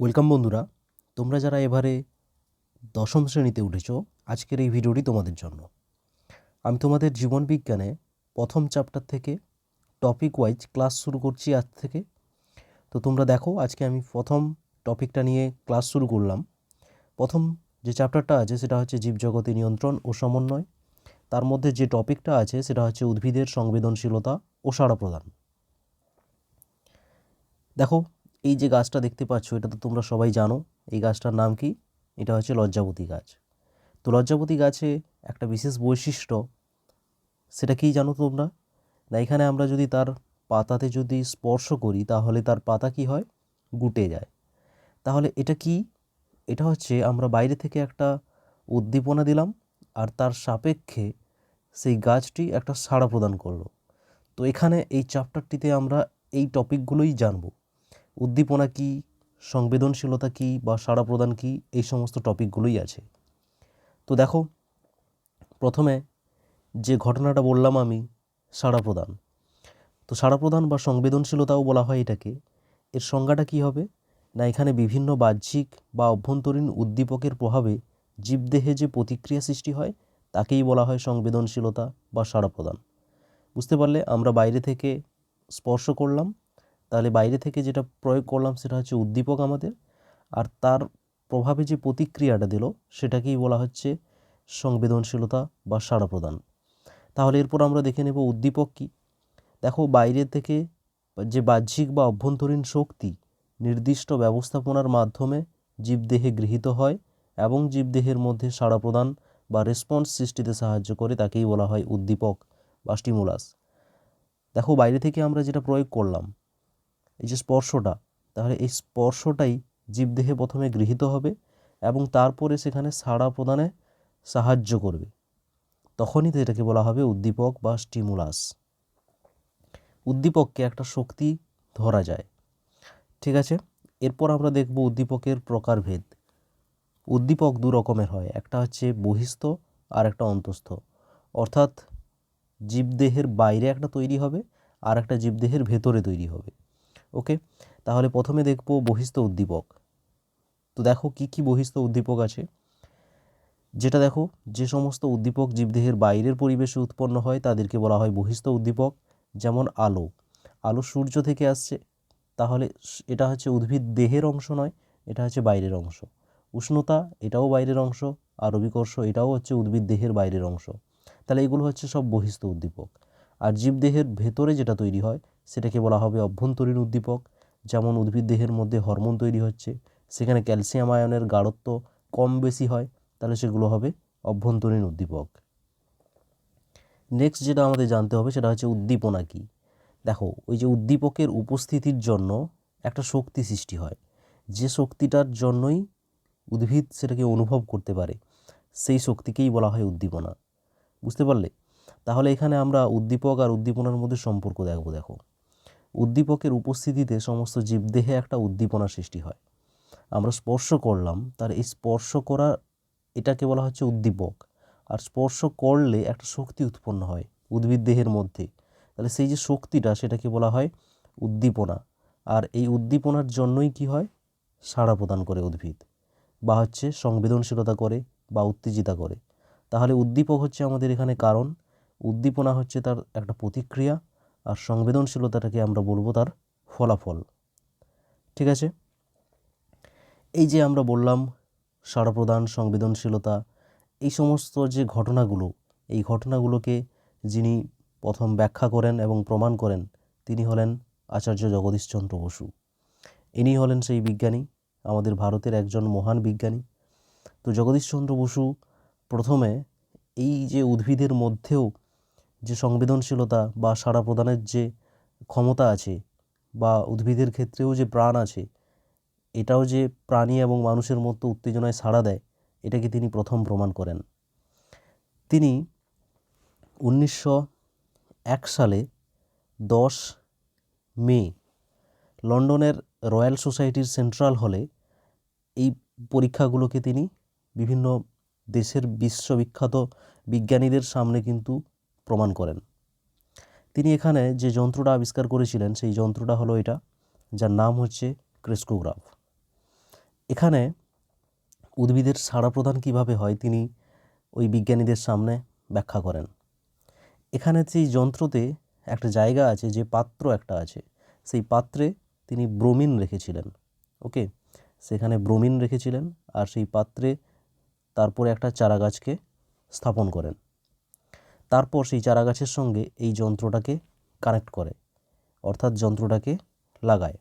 Welcome বন্ধুরা, তোমরা যারা এবারে দশম শ্রেণীতে উঠেছো, আজকের এই ভিডিওটি তোমাদের জন্য। আমি তোমাদের জীবন বিজ্ঞানে প্রথম চ্যাপ্টার থেকে টপিক ওয়াইজ ক্লাস শুরু করছি আজ থেকে। তো তোমরা দেখো, আজকে আমি প্রথম টপিকটা নিয়ে ক্লাস শুরু করলাম। প্রথম যে চ্যাপ্টারটা আছে, সেটা হচ্ছে জীবজগতে নিয়ন্ত্রণ ও সমন্বয়। তার মধ্যে যে টপিকটা আছে, সেটা হচ্ছে উদ্ভিদের সংবেদনশীলতা ও সাড়া প্রদান। দেখো এই যে গাছটা দেখতে পাচ্ছ, এটা তো তোমরা সবাই জানো, এই গাছটার নাম কি? এটা হচ্ছে লজ্জাবতী গাছ। তো লজ্জাবতী গাছে একটা বিশেষ বৈশিষ্ট্য, সেটা কি জানো তোমরা? না, এখানে আমরা যদি তার পাতাতে যদি স্পর্শ করি, তাহলে তার পাতা কি হয়? গুটে যায়। তাহলে এটা কি? এটা হচ্ছে আমরা বাইরে থেকে একটা উদ্দীপনা দিলাম, আর তার সাপেক্ষে সেই গাছটি একটা সাড়া প্রদান করল। তো এখানে এই চ্যাপ্টারটিতে আমরা এই টপিকগুলোই জানব। উদ্দীপনা কী, সংবেদনশীলতা কী বা সাড়া প্রদান কী, এই সমস্ত টপিকগুলোই আছে। তো দেখো, প্রথমে যে ঘটনাটা বললাম আমি, সাড়া প্রদান। তো সাড়া প্রদান বা সংবেদনশীলতাও বলা হয় এটাকে। এর সংজ্ঞাটা কী হবে? না, এখানে বিভিন্ন বাহ্যিক বা অভ্যন্তরীণ উদ্দীপকের প্রভাবে জীবদেহে যে প্রতিক্রিয়া সৃষ্টি হয়, তাকেই বলা হয় সংবেদনশীলতা বা সাড়া প্রদান। বুঝতে পারলে, আমরা বাইরে থেকে স্পর্শ করলাম তাহলে বাইরে থেকে যেটা প্রয়োগ করলাম সেটা হচ্ছে উদ্দীপক আমাদের। আর তার প্রভাবে যে প্রতিক্রিয়াটা দিল, সেটাকেই বলা হচ্ছে সংবেদনশীলতা বা সাড়া প্রদান তাহলে এরপর আমরা দেখে নেব উদ্দীপক কী। দেখো, বাইরে থেকে যে বাহ্যিক বা অভ্যন্তরীণ শক্তি নির্দিষ্ট ব্যবস্থাপনার মাধ্যমে জীবদেহে গৃহীত হয় এবং জীবদেহের মধ্যে সাড়া প্রদান বা রেসপন্স সৃষ্টিতে সাহায্য করে, তাকেই বলা হয় উদ্দীপক বা স্টিমুলাস দেখো, বাইরে থেকে আমরা যেটা প্রয়োগ করলাম এই যে স্পর্শটা, তাহলে এই স্পর্শটাই জীবদেহে প্রথমে গৃহীত হবে এবং তারপরে সেখানে সাড়া প্রদানে সাহায্য করবে। তখনই তো এটাকে বলা হবে উদ্দীপক বা স্টিমুলাস। উদ্দীপককে একটা শক্তি ধরা যায়। ঠিক আছে? এরপর আমরা দেখব উদ্দীপকের প্রকারভেদ। উদ্দীপক দু রকমের হয়, একটা হচ্ছে বহিস্থ আর একটা অন্তস্থ। অর্থাৎ জীবদেহের বাইরে একটা তৈরি হবে আর একটা জীবদেহের ভেতরে তৈরি হবে। ওকে তাহলে প্রথমে দেখব বহিস্থ উদ্দীপক। তো দেখো কি কি বহিস্থ উদ্দীপক আছে? যেটা দেখো, যে সমস্ত উদ্দীপক জীবদেহের বাইরের পরিবেশে উৎপন্ন হয়, তাদেরকে বলা হয় বহিস্থ উদ্দীপক। যেমন আলো। আলো সূর্য থেকে আসছে, তাহলে এটা হচ্ছে উদ্ভিদ দেহের অংশ নয়, এটা হচ্ছে বাইরের অংশ। উষ্ণতা এটাও বাইরের অংশ, আর অভিকর্ষ এটাও হচ্ছে উদ্ভিদ দেহের বাইরের অংশ। তাহলে এগুলো হচ্ছে সব বহিস্থ উদ্দীপক। আর জীবদেহের ভেতরে যেটা তৈরি হয় সেটাকে বলা হবে অভ্যন্তরীণ উদ্দীপক, যেমন উদ্ভিদ দেহের মধ্যে হরমোন তৈরি হচ্ছে, সেখানে ক্যালসিয়াম আয়নের গাঢ়ত্ব কম বেশি হয়, তাহলে সেগুলো হবে অভ্যন্তরীণ উদ্দীপক। নেক্সট যেটা আমাদের জানতে হবে সেটা হচ্ছে উদ্দীপনা কী? দেখো, ওই যে উদ্দীপকের উপস্থিতির জন্য একটা শক্তি সৃষ্টি হয়। যে শক্তিটার জন্যই উদ্ভিদ সেটাকে অনুভব করতে পারে, সেই শক্তিকেই বলা হয় উদ্দীপনা। বুঝতে পারলে? তাহলে এখানে আমরা উদ্দীপক আর উদ্দীপনার মধ্যে সম্পর্ক দেখব, দেখো। উদ্দীপকের উপস্থিতিতে সমস্ত জীবদেহে একটা উদ্দীপনা সৃষ্টি হয়। আমরা স্পর্শ করলাম, তার এই স্পর্শ করা, এটাকে বলা হচ্ছে উদ্দীপক। আর স্পর্শ করলে একটা শক্তি উৎপন্ন হয় উদ্ভিদ দেহের মধ্যে। তাহলে সেই যে শক্তিটা, সেটাকে বলা হয় উদ্দীপনা। আর এই উদ্দীপনার জন্যই কি হয়? সাড়া প্রদান করে উদ্ভিদ। বা হচ্ছে সংবেদনশীলতা করে বা উত্তেজিতা করে। তাহলে উদ্দীপক হচ্ছে আমাদের এখানে কারণ। উদ্দীপনা হচ্ছে তার একটা প্রতিক্রিয়া। আর সংবেদনশীলতাটাকে আমরা বলব তার ফলাফল। ঠিক আছে? এই যে আমরা বললাম সাড়া প্রদান সংবেদনশীলতা, এই সমস্ত যে ঘটনাগুলো, এই ঘটনাগুলোকে যিনি প্রথম ব্যাখ্যা করেন এবং প্রমাণ করেন, তিনি হলেন আচার্য জগদীশচন্দ্র বসু। ইনি হলেন সেই বিজ্ঞানী, আমাদের ভারতের একজন মহান বিজ্ঞানী। তো জগদীশচন্দ্র বসু প্রথমে এই যে উদ্ভিদের মধ্যেও যে সংবেদনশীলতা বা সাড়া প্রদানের যে ক্ষমতা আছে বা উদ্ভিদের ক্ষেত্রেও যে প্রাণ আছে, এটাও যে প্রাণী এবং মানুষের মতো উত্তেজনায় সাড়া দেয়, এটাকে তিনি প্রথম প্রমাণ করেন। তিনি উনিশশো এক সালে দশ মে লন্ডনের রয়্যাল সোসাইটির সেন্ট্রাল হলে এই পরীক্ষাগুলোকে তিনি বিভিন্ন দেশের বিশ্ববিখ্যাত বিজ্ঞানীদের সামনে কিন্তু প্রমাণ করেন। তিনি এখানে যে যন্ত্রটা আবিষ্কার করেছিলেন, সেই যন্ত্রটা হলো এটা, যার নাম হচ্ছে ক্রেস্কোগ্রাফ এখানে উদ্ভিদের সাড়া প্রদান কীভাবে হয় তিনি ওই বিজ্ঞানীদের সামনে ব্যাখ্যা করেন। এখানে সেই যন্ত্রতে একটা জায়গা আছে, যে পাত্র একটা আছে, সেই পাত্রে তিনি ব্রোমিন রেখেছিলেন, ওকে? সেখানে ব্রোমিন রেখেছিলেন আর সেই পাত্রে তারপরে একটা চারা গাছকে স্থাপন করেন। তারপর সেই চারা গাছের সঙ্গে এই যন্ত্রটাকে কানেক্ট করে, অর্থাৎ যন্ত্রটাকে লাগায়।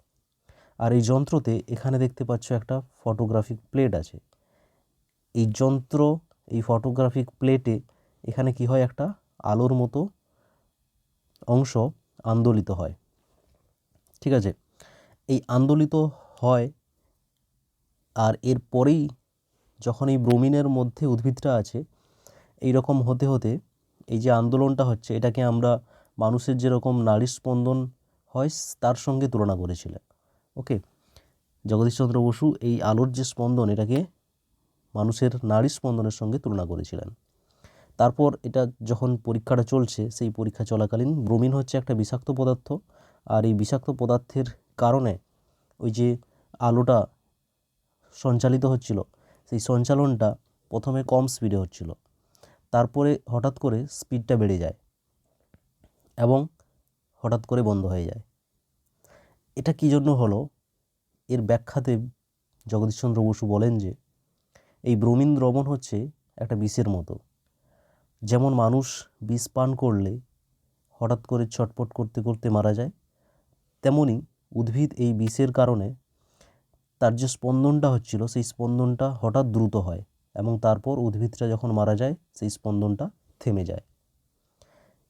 আর এই যন্ত্রতে এখানে দেখতে পাচ্ছ একটা ফটোগ্রাফিক প্লেট আছে। এই যন্ত্র, এই ফটোগ্রাফিক প্লেটে এখানে কি হয়? একটা আলোর মতো অংশ আন্দোলিত হয়। ঠিক আছে? এই আন্দোলিত হয় আর এর পরেই যখন এই ব্রোমিনের মধ্যে উদ্ভিদটা আছে এই রকম হতে হতে এই যে আন্দোলনটা হচ্ছে, এটাকে আমরা মানুষের যেরকম নাড়ি স্পন্দন হয়, তার সঙ্গে তুলনা করেছিলেন ওকে? জগদীশচন্দ্র বসু এই আলোর যে স্পন্দন, এটাকে মানুষের নাড়ি স্পন্দনের সঙ্গে তুলনা করেছিলেন। তারপর এটা যখন পরীক্ষাটা চলছে, সেই পরীক্ষা চলাকালীন ব্রোমিন হচ্ছে একটা বিষাক্ত পদার্থ। আর এই বিষাক্ত পদার্থের কারণে ওই যে আলোটা সঞ্চালিত হচ্ছিল, সেই সঞ্চালনটা প্রথমে কম স্পিডে হচ্ছিল। তারপরে হঠাৎ করে স্পিডটা বেড়ে যায় এবং হঠাৎ করে বন্ধ হয়ে যায়। এটা কী জন্য হলো? এর ব্যাখ্যাতে জগদীশচন্দ্র বসু বলেন যে, এই ব্রোমিন দ্রবণ হচ্ছে একটা বিষের মতো। যেমন মানুষ বিষ পান করলে হঠাৎ করে ছটপট করতে করতে মারা যায়, তেমনি উদ্ভিদ এই বিষের কারণে তার যে স্পন্দনটা হচ্ছিল, সেই স্পন্দনটা হঠাৎ দ্রুত হয়। এবং তারপর উদ্ভিদটা যখন মারা যায়, সেই স্পন্দনটা থেমে যায়।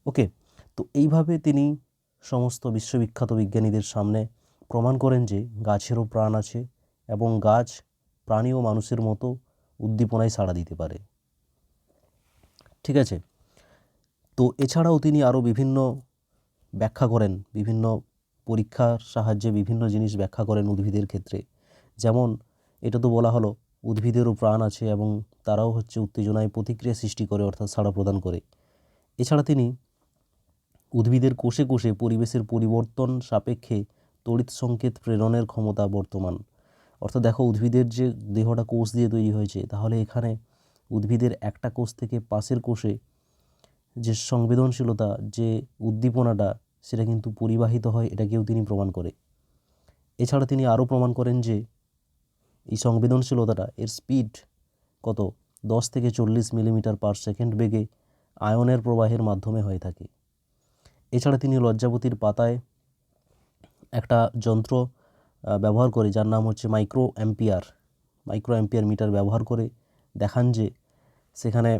ওকে, তো এইভাবে তিনি সমস্ত বিশ্ববিখ্যাত বিজ্ঞানীদের সামনে প্রমাণ করেন যে গাছেরও প্রাণ আছে এবং গাছ প্রাণী ও মানুষের মতো উদ্দীপনায় সাড়া দিতে পারে। ঠিক আছে? তো এছাড়াও তিনি আরও বিভিন্ন ব্যাখ্যা করেন, বিভিন্ন পরীক্ষার সাহায্যে বিভিন্ন জিনিস ব্যাখ্যা করেন উদ্ভিদের ক্ষেত্রে। যেমন, এটা তো বলা হলো উদ্ভিদেরও প্রাণ আছে এবং তারাও হচ্ছে উত্তেজনায় প্রতিক্রিয়া সৃষ্টি করে, অর্থাৎ সাড়া প্রদান করে। এছাড়া তিনি উদ্ভিদের কোষে কোষে পরিবেশের পরিবর্তন সাপেক্ষে তড়িৎ সংকেত প্রেরণের ক্ষমতা বর্তমান। অর্থাৎ দেখো, উদ্ভিদের যে দেহটা কোষ দিয়ে তৈরি হয়েছে, তাহলে এখানে উদ্ভিদের একটা কোষ থেকে পাশের কোষে যে সংবেদনশীলতা, যে উদ্দীপনাটা, সেটা কিন্তু পরিবাহিত হয় এটাকেও তিনি প্রমাণ করে। এছাড়া তিনি আরও প্রমাণ করেন যে এই সংবেদনশীলতাটা, এর স্পিড কত? দশ থেকে চল্লিশ মিলিমিটার পার সেকেন্ড বেগে আয়নের প্রবাহের মাধ্যমে হয়ে থাকে। এছাড়া তিনি লজ্জাবতীর পাতায় একটা যন্ত্র ব্যবহার করে, যার নাম হচ্ছে micro ampere micro ampere meter ব্যবহার করে দেখান যে সেখানে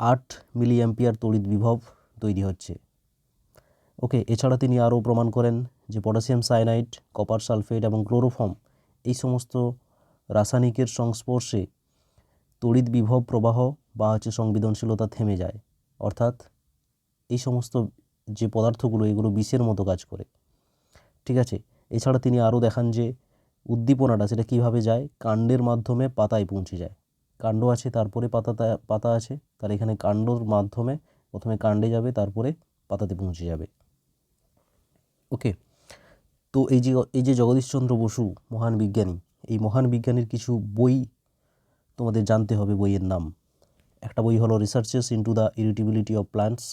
আট মিলি অ্যাম্পিয়ার তড়িৎ বিভব তৈরি হচ্ছে। ওকে এছাড়া তিনি আরও প্রমাণ করেন যে পটাশিয়াম সায়ানাইড কপার সালফেট এবং ক্লোরোফর্ম এই সমস্ত রাসায়নিকের সংস্পর্শে তড়িৎ বিভব প্রবাহ বা হচ্ছে সংবেদনশীলতা থেমে যায়। অর্থাৎ এই সমস্ত যে পদার্থগুলো, এগুলো বিষের মতো কাজ করে। ঠিক আছে? এছাড়া তিনি আরও দেখান যে উদ্দীপনাটা, সেটা কীভাবে যায়? কাণ্ডের মাধ্যমে পাতায় পৌঁছে যায়। কাণ্ড আছে, তারপরে পাতা পাতা আছে। তার এখানে কাণ্ডর মাধ্যমে প্রথমে কাণ্ডে যাবে, তারপরে পাতাতে পৌঁছে যাবে। ওকে? তো এই যে এই যে জগদীশচন্দ্র বসু, মহান বিজ্ঞানী, এই মহান বিজ্ঞানীর কিছু বই তোমাদের জানতে হবে বইয়ের নাম। একটা বই হলো researches into the irritability of plants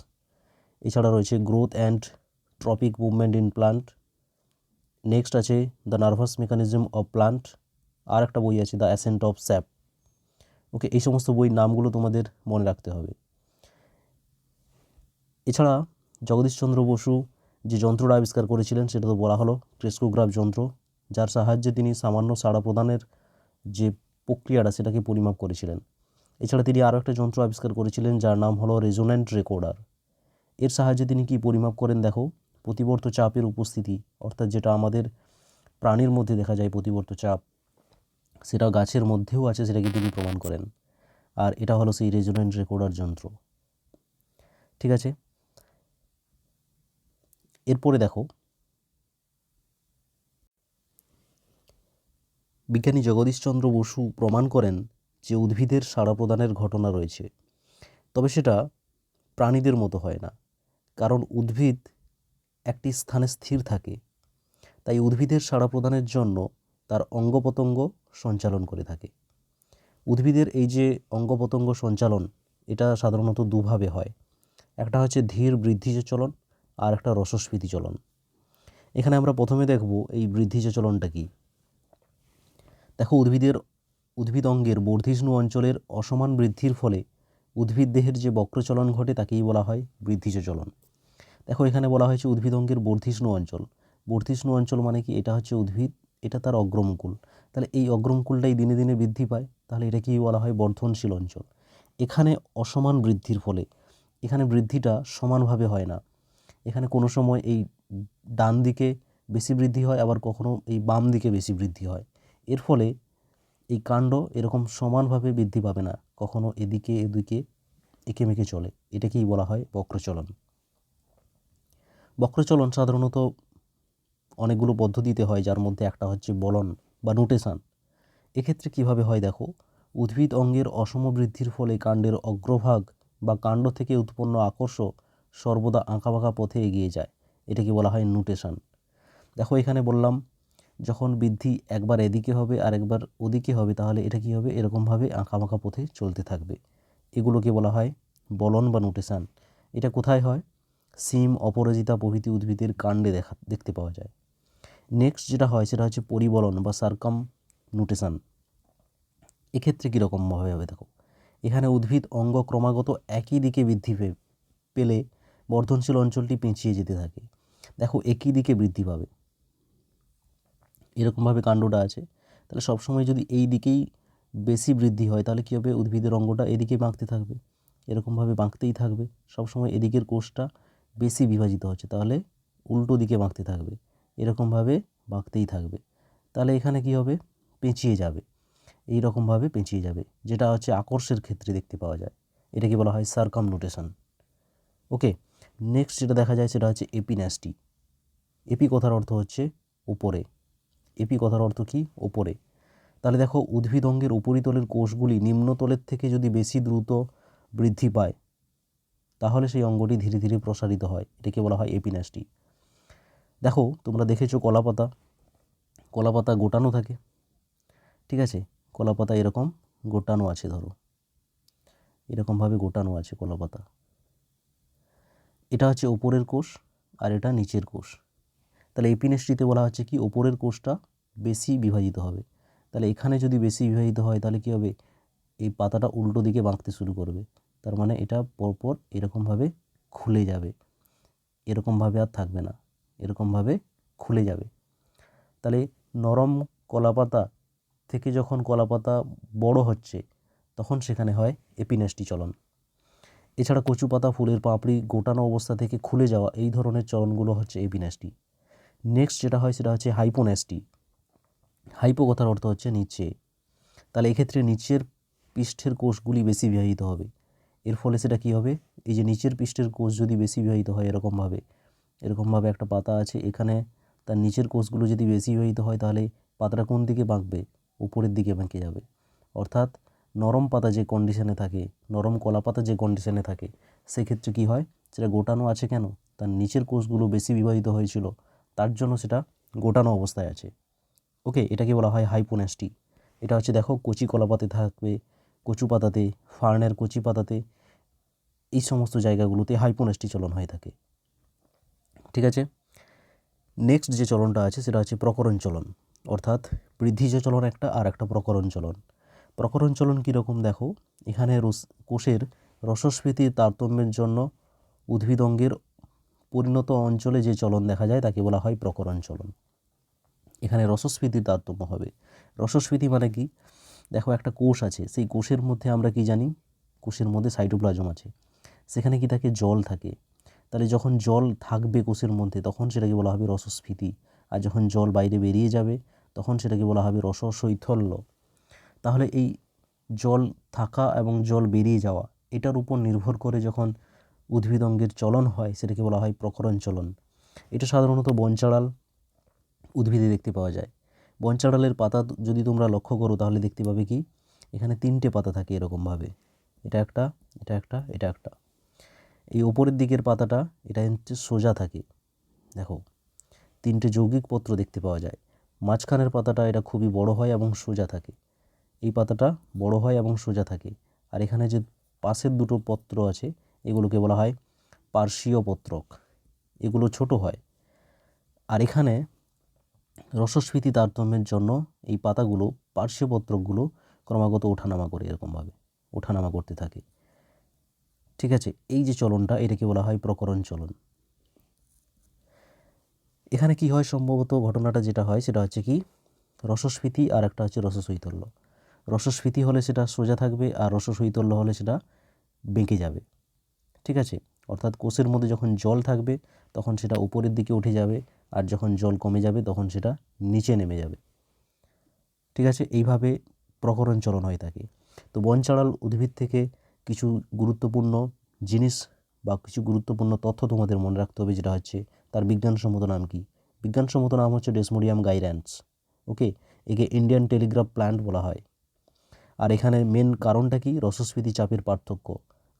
এছাড়া রয়েছে growth and tropic movement in plant next আছে the nervous mechanism of plant আর একটা বই আছে the ascent of sap okay এই সমস্ত বইয়ের নামগুলো তোমাদের মনে রাখতে হবে। এছাড়া জগদীশচন্দ্র বসু যে যন্ত্রটা আবিষ্কার করেছিলেন সেটা তো বলা হলো ক্রেস্কোগ্রাফ যন্ত্র, যার সাহায্যে তিনি সামান্য সাড়া প্রদানের যে প্রক্রিয়াটা সেটাকে পরিমাপ করেছিলেন। এছাড়া তিনি আরও একটা যন্ত্র আবিষ্কার করেছিলেন যার নাম হলো রেজোনেন্ট রেকর্ডার। এর সাহায্যে তিনি কি পরিমাপ করেন দেখো? প্রতিবর্ত চাপের উপস্থিতি, অর্থাৎ যেটা আমাদের প্রাণীর মধ্যে দেখা যায় প্রতিবর্ত চাপ, সেটা গাছের মধ্যেও আছে সেটাকে তিনি প্রমাণ করেন। আর এটা হলো সেই রেজোনেন্ট রেকর্ডার যন্ত্র। ঠিক আছে? এরপরে দেখো, বিজ্ঞানী জগদীশচন্দ্র বসু প্রমাণ করেন যে উদ্ভিদের সাড়া প্রদানের ঘটনা রয়েছে। তবে সেটা প্রাণীদের মতো হয় না, কারণ উদ্ভিদ একটি স্থানে স্থির থাকে। তাই উদ্ভিদের সাড়া প্রদানের জন্য তার অঙ্গ প্রত্যঙ্গ সঞ্চালন করে থাকে। উদ্ভিদের এই যে অঙ্গ প্রত্যঙ্গ সঞ্চালন, এটা সাধারণত দুভাবে হয়। একটা হচ্ছে ধীর বৃদ্ধিজ চলন আর একটা রসস্ফীতি চলন। এখানে আমরা প্রথমে দেখব এই বৃদ্ধিজ চলনটা কি। দেখো, উদ্ভিদের, উদ্ভিদ অঙ্গের বর্ধিষ্ণু অঞ্চলের অসমান বৃদ্ধির ফলে উদ্ভিদ দেহের যে বক্রচলন ঘটে তাকেই বলা হয় বৃদ্ধিজ চলন। দেখো, এখানে বলা হয়েছে উদ্ভিদ অঙ্গের বর্ধিষ্ণু অঞ্চল। বর্ধিষ্ণু অঞ্চল মানে কি? এটা হচ্ছে উদ্ভিদ, এটা তার অগ্রমুকুল। তাহলে এই অগ্রমুকুলটাই দিনে দিনে বৃদ্ধি পায়। তাহলে এটাকেই বলা হয় বর্ধনশীল অঞ্চল। এখানে অসমান বৃদ্ধির ফলে, এখানে বৃদ্ধিটা সমানভাবে হয় না। এখানে কোনো সময় এই ডান দিকে বেশি বৃদ্ধি হয়, আবার কখনো এই বাম দিকে বেশি বৃদ্ধি হয়। এর ফলে এই কাণ্ড এরকম সমানভাবে বৃদ্ধি পাবে না, কখনো এদিকে এদিকে এঁকে মেকে চলে। এটাকেই বলা হয় বক্রচলন। বক্রচলন সাধারণত অনেকগুলো পদ্ধতিতে হয়, যার মধ্যে একটা হচ্ছে বলন বা নোটেশান। এক্ষেত্রে কীভাবে হয় দেখো, উদ্ভিদ অঙ্গের অসম বৃদ্ধির ফলে কাণ্ডের অগ্রভাগ বা কাণ্ড থেকে উৎপন্ন আকর্ষ সর্বদা আঁকাবাঁকা পথে এগিয়ে যায়। এটাকে বলা হয় নোটেশন। দেখো, এখানে বললাম, যখন বৃদ্ধি একবার এদিকে হবে আর একবার ওদিকে হবে, তাহলে এটা কী হবে? এরকমভাবে আঁকাবাঁকা পথে চলতে থাকবে। এগুলোকে বলা হয় বলন বা নোটেশান। এটা কোথায় হয়? সিম অপরাজিতা প্রভৃতি উদ্ভিদের কাণ্ডে দেখা, দেখতে পাওয়া যায়। নেক্সট যেটা হয়, সেটা হচ্ছে পরিবলন বা সার্কাম নোটেশান। এক্ষেত্রে কীরকমভাবে হবে, দেখো। এখানে উদ্ভিদ অঙ্গ ক্রমাগত একই দিকে বৃদ্ধি পেলে বর্ধনশীল অঞ্চলটি পেঁচিয়ে যেতে থাকে। দেখো, একই দিকে বৃদ্ধি পাবে। এরকমভাবে কাণ্ডটা আছে। তাহলে সবসময় যদি এই দিকেই বেশি বৃদ্ধি হয়, তাহলে কী হবে? উদ্ভিদের অঙ্গটা এদিকে বাঁকতে থাকবে। এরকমভাবে বাঁকতেই থাকবে। সবসময় এদিকের কোষটা বেশি বিভাজিত হচ্ছে। তাহলে উল্টো দিকে বাঁকতে থাকবে। এরকমভাবে বাঁকতেই থাকবে। তাহলে এখানে কি হবে? পেঁচিয়ে যাবে। এই রকমভাবে পেঁচিয়ে যাবে, যেটা হচ্ছে আকর্ষের ক্ষেত্রে দেখতে পাওয়া যায়। এটাকে বলা হয় সার্কাম নোটেশন ওকে নেক্সট যেটা দেখা যায় সেটা হচ্ছে এপিন্যাস্টি এপি কথার অর্থ হচ্ছে উপরে। এপি কথার অর্থ কি? ওপরে তাহলে দেখো উদ্ভিদ অঙ্গের উপরিতলের কোষগুলি নিম্নতলের থেকে যদি বেশি দ্রুত বৃদ্ধি পায়, তাহলে সেই অঙ্গটি ধীরে ধীরে প্রসারিত হয়। এটাকে বলা হয় এপিন্যাস্টি দেখো, তোমরা দেখেছ কলাপাতা। কলাপাতা গোটানো থাকে। ঠিক আছে? কলাপাতা এরকম গোটানো আছে, ধরো। এরকমভাবে গোটানো আছে কলাপাতা। এটা হচ্ছে ওপরের কোষ আর এটা নিচের কোষ। তাহলে এপিনেস্ট্রিতে বলা হচ্ছে কি, ওপরের কোষটা বেশি বিভাজিত হবে। তাহলে এখানে যদি বেশি বিভাজিত হয়, তাহলে কী হবে? এই পাতাটা উল্টো দিকে বাঁকতে শুরু করবে। তার মানে এটা পরপর এরকমভাবে খুলে যাবে। এরকমভাবে আর থাকবে না। এরকমভাবে খুলে যাবে। তাহলে নরম কলাপাতা থেকে যখন কলাপাতা বড় হচ্ছে, তখন সেখানে হয় এপিনেস্টি চলন। এছাড়া কচু পাতা ফুলের পাপড়ি, গোটানো অবস্থা থেকে খুলে যাওয়া এই ধরনের চরণগুলো হচ্ছে এপিনেস্টি নেক্সট যেটা হয় সেটা হচ্ছে হাইপোনেস্টি হাইপো কথার অর্থ হচ্ছে নিচে। তাহলে এক্ষেত্রে নিচের পৃষ্ঠের কোষগুলি বেশি বিবাহিত হবে। এর ফলে সেটা কী হবে? এই যে নিচের পৃষ্ঠের কোষ যদি বেশি বিবাহিত হয় এরকমভাবে এরকমভাবে একটা পাতা আছে, এখানে তার নিচের কোষগুলো যদি বেশি বিবাহিত হয় তাহলে পাতাটা কোন দিকে বাঁকবে? উপরের দিকে বাঁকে যাবে। অর্থাৎ নরম পাতা যে কন্ডিশনে থাকে, নরম কলা পাতা যে কন্ডিশনে থাকে, সেক্ষেত্রে কী হয়? সেটা গোটানো আছে কেন? তার নিচের কোষগুলো বেশি বিভাজিত হয়েছিল, তার জন্য সেটা গোটানো অবস্থায় আছে। ওকে এটাকে বলা হয় হাইপোনেস্টি এটা হচ্ছে দেখো, কচি কলা পাতে থাকবে, কচু পাতাতে, ফার্নের কচি পাতাতে, এই সমস্ত জায়গাগুলোতে হাইপোনেস্টি চলন হয়ে থাকে। ঠিক আছে? নেক্সট যে চলনটা আছে, সেটা হচ্ছে প্রকরণ চলন, অর্থাৎ বৃদ্ধিজ চলন একটা আর একটা প্রকরণ চলন। প্রকরণ চলন কীরকম দেখো? এখানে রস, কোষের রসস্ফীতির তারতম্যের জন্য উদ্ভিদ অঙ্গের পরিণত অঞ্চলে যে চলন দেখা যায় তাকে বলা হয় প্রকরণ চলন এখানে রসস্ফীতির তারতম্য হবে। রসস্ফীতি মানে কি? দেখো একটা কোষ আছে, সেই কোষের মধ্যে আমরা কি জানি? কোষের মধ্যে সাইটোপ্লাজম আছে। সেখানে কি থাকে? জল থাকে। তাহলে যখন জল থাকবে কোষের মধ্যে, তখন সেটাকে বলা হবে রসস্ফীতি। আর যখন জল বাইরে বেরিয়ে যাবে, তখন সেটাকে বলা হবে রসশৈথল্য। তাহলে এই জল থাকা এবং জল বেরিয়ে যাওয়া, এটার উপর নির্ভর করে যখন উদ্ভিদ অঙ্গের চলন হয়, সেটাকে বলা হয় প্রকরণ চলন। এটা সাধারণত বনচাড়াল উদ্ভিদে দেখতে পাওয়া যায়। বনচাড়ালের পাতা যদি তোমরা লক্ষ্য করো, তাহলে দেখতে পাবে কি, এখানে তিনটে পাতা থাকে এরকমভাবে। এটা একটা এটা একটা এটা একটা। এই ওপরের দিকের পাতাটা, এটা হচ্ছে সোজা থাকে। দেখো, তিনটে যৌগিক পত্র দেখতে পাওয়া যায়। মাঝখানের পাতাটা এটা খুবই বড় হয় এবং সোজা থাকে। এই পাতাটা বড় হয় এবং সোজা থাকে। আর এখানে যে পাশের দুটো পত্র আছে, এগুলোকে বলা হয় পার্শ্বীয় পত্রক। এগুলো ছোট হয়। আর এখানে রসস্ফীতি তারতম্যের জন্য এই পাতাগুলো, পার্শ্বীয় পত্রকগুলো ক্রমাগত ওঠানামা করে এরকমভাবে, ওঠানামা করতে থাকে। ঠিক আছে, এই যে চলনটা, এটাকে বলা হয় প্রকরণ চলন। এখানে কি হয় সম্ভবত ঘটনাটা যেটা হয়, সেটা হচ্ছে কি, রসস্ফীতি আর একটা হচ্ছে রসশৈথল্য রসস্ফীতি হলে সেটা সোজা থাকবে আর রসশৈথল্য হলে সেটা বেঁকে যাবে। ঠিক আছে? অর্থাৎ কোষের মধ্যে যখন জল থাকবে, তখন সেটা উপরের দিকে উঠে যাবে আর যখন জল কমে যাবে, তখন সেটা নিচে নেমে যাবে। ঠিক আছে? এইভাবে প্রকরণ চলন হয়ে থাকে তো বনচাড়াল উদ্ভিদ থেকে কিছু গুরুত্বপূর্ণ জিনিস বা কিছু গুরুত্বপূর্ণ তথ্য তোমাদের মনে রাখতে হবে, যেটা হচ্ছে তার বিজ্ঞানসম্মত নাম কি? বিজ্ঞানসম্মত নাম হচ্ছে ডেসমোডিয়াম গাইর্যান্স ওকে একে ইন্ডিয়ান টেলিগ্রাফ প্ল্যান্ট বলা হয়। আর এখানে মেন কারণটা কি? রসস্ফীতি চাপের পার্থক্য।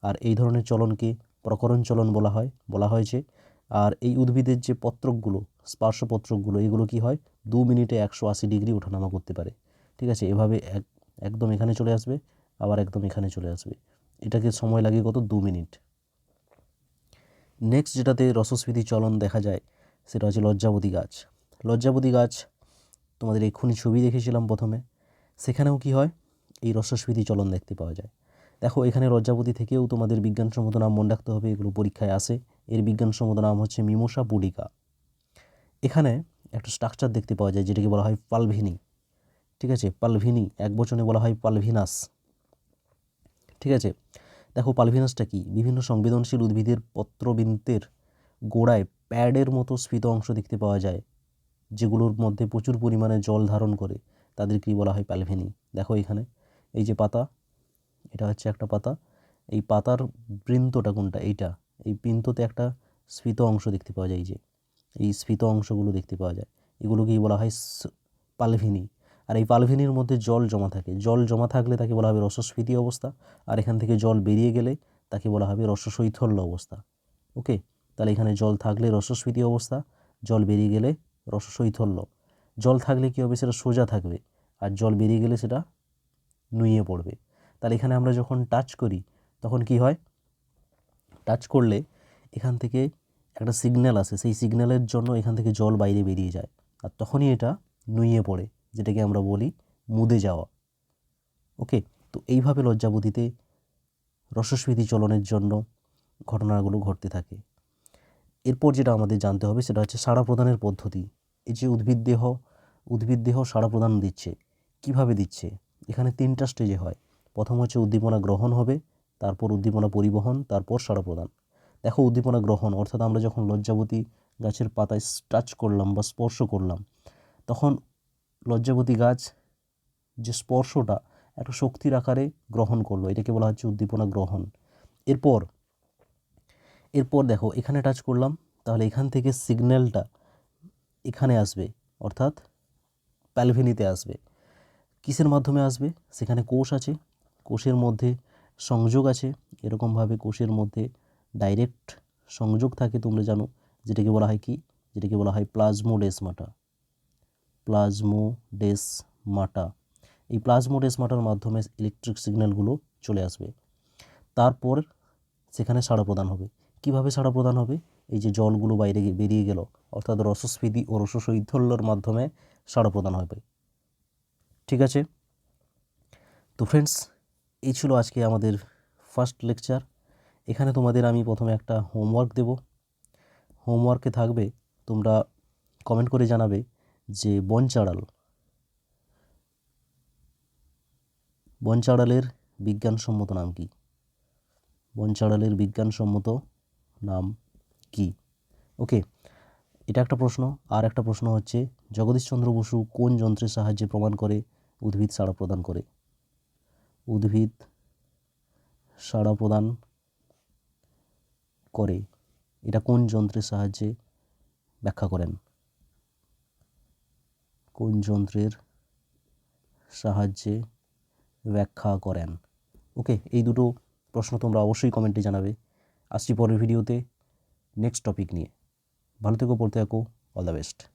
আর এই ধরনের চলনকে প্রকরণ চলন বলা হয়, বলা হয়েছে। আর এই উদ্ভিদের যে পত্রকগুলো স্পার্শ পত্রকগুলো এগুলো কি হয়? দু মিনিটে একশো আশি ডিগ্রি ওঠানামা করতে পারে। ঠিক আছে? এভাবে এক, একদম এখানে চলে আসবে, আবার একদম এখানে চলে আসবে। এটাকে সময় লাগে কত? দু মিনিট। নেক্সট যেটাতে রসস্ফীতি চলন দেখা যায়, সেটা হচ্ছে লজ্জাবতী গাছ। লজ্জাবতী গাছ, তোমাদের এক্ষুনি ছবি দেখেছিলাম প্রথমে। সেখানেও কি হয়? এই রসস্ফীতি চলন দেখতে পাওয়া যায়। দেখো, এখানে লজ্জাবতী থেকেও তোমাদের বিজ্ঞানসম্মত নাম মনে রাখতে হবে, এগুলো পরীক্ষায় আসে এর বিজ্ঞানসম্মত নাম হচ্ছে মিমোসা পুডিকা। এখানে একটা স্ট্রাকচার দেখতে পাওয়া যায়, যেটাকে বলা হয় পালভিনি। ঠিক আছে? পালভিনি, এক বচনে বলা হয় পালভিনাস। ঠিক আছে? দেখো, পালভিনাসটা কি? বিভিন্ন সংবেদনশীল উদ্ভিদের পত্রবিন্তের গোড়ায় প্যাডের মতো স্ফীত অংশ দেখতে পাওয়া যায়, যেগুলোর মধ্যে প্রচুর পরিমাণে জল ধারণ করে। তাদেরকেই বলা হয় প্যালভিনি দেখো এখানে। এই যে পাতা, এটা হচ্ছে একটা পাতা। এই পাতার বৃন্তটা কোনটা? এইটা। এই বৃন্ততে একটা স্ফীত অংশ দেখতে পাওয়া যায় এই যে। এই স্ফীত অংশগুলো দেখতে পাওয়া যায়। এগুলোকেই বলা হয় পালভিনি। আর এই পালভিনির মধ্যে জল জমা থাকে। জল জমা থাকলে তাকে বলা হবে রসস্ফীতি অবস্থা। আর এখান থেকে জল বেরিয়ে গেলে তাকে বলা হবে রসশৈথল্য অবস্থা। ওকে? তাহলে এখানে জল থাকলে রসস্ফীতি অবস্থা, জল বেরিয়ে গেলে রসশৈথল্য। জল থাকলে কী হবে? সেটা সোজা থাকবে। আর জল বেরিয়ে গেলে সেটা নুয়ে পড়বে। তাহলে এখানে আমরা যখন টাচ করি, তখন কি হয়? টাচ করলে এখান থেকে একটা সিগন্যাল আসে। সেই সিগন্যালের জন্য এখান থেকে জল বাইরে বেরিয়ে যায়। আর তখনই এটা নুয়ে পড়ে, যেটাকে আমরা বলি মুদে যাওয়া। ওকে? তো এইভাবে লজ্জাবতীতে রসস্ফীতি চলনের জন্য ঘটনাগুলো ঘটতে থাকে। এরপর যেটা আমাদের জানতে হবে, সেটা হচ্ছে সাড়া প্রদানের পদ্ধতি। এই যে উদ্ভিদ দেহ উদ্ভিদ দেহ সাড়া প্রদান দিচ্ছে। কীভাবে দিচ্ছে? এখানে তিনটা স্টেজে হয়। প্রথম হচ্ছে উদ্দীপনা গ্রহণ হবে, তারপর উদ্দীপনা পরিবহন, তারপর সাড়া প্রদান। দেখো উদ্দীপনা গ্রহণ, অর্থাৎ আমরা যখন লজ্জাবতী গাছের পাতায় টাচ করলাম বা স্পর্শ করলাম, তখন লজ্জাবতী গাছ যে স্পর্শটা, একটা শক্তির আকারে গ্রহণ করল। এটাকে বলা হচ্ছে উদ্দীপনা গ্রহণ। এরপর এরপর দেখো, এখানে টাচ করলাম, তাহলে এখান থেকে সিগন্যালটা এখানে আসবে, অর্থাৎ প্যালভিনিতে আসবে। কিসের মাধ্যমে আসবে? সেখানে কোষ আছে, কোষের মধ্যে সংযোগ আছে, এরকমভাবে কোষের মধ্যে ডাইরেক্ট সংযোগ থাকে তোমরা জানো, যেটাকে বলা হয় কি? যেটাকে বলা হয় প্লাজমোডেসমাটা প্লাজমোডেসমাটা এই প্লাজমোডেসমাটার মাধ্যমে ইলেকট্রিক সিগন্যালগুলো চলে আসবে। তারপর সেখানে সাড়া প্রদান হবে। কীভাবে সাড়া প্রদান হবে? এই যে জলগুলো বাইরে বেরিয়ে গেল, অর্থাৎ রসস্ফীতি ও রসশৈথল্যর মাধ্যমে সাড়া প্রদান হবে। ঠিক আছে? তো ফ্রেন্ডস এই ছিল আজকে আমাদের ফার্স্ট লেকচার এখানে তোমাদের আমি প্রথমে একটা হোমওয়ার্ক দেব। হোমওয়ার্কে থাকবে, তোমরা কমেন্ট করে জানাবে যে বনচাড়াল বনচাড়ালের বিজ্ঞানসম্মত নাম কি? বনচাড়ালের বিজ্ঞানসম্মত নাম কি? ওকে এটা একটা প্রশ্ন। আর একটা প্রশ্ন হচ্ছে জগদীশচন্দ্র বসু কোন যন্ত্রের সাহায্যে প্রমাণ করে উদ্ভিদ সাড়া প্রদান করে। উদ্ভিদ সাড়া প্রদান করে। এটা কোন যন্ত্রের সাহায্যে ব্যাখ্যা করেন? কোন যন্ত্রের সাহায্যে ব্যাখ্যা করেন? ওকে, এই দুটো প্রশ্ন তোমরা অবশ্যই কমেন্টে জানাবে। আসছি পরের ভিডিওতে, নেক্সট টপিক নিয়ে। ভালো থেকো, পড়তে থাকো, অল দ্য বেস্ট।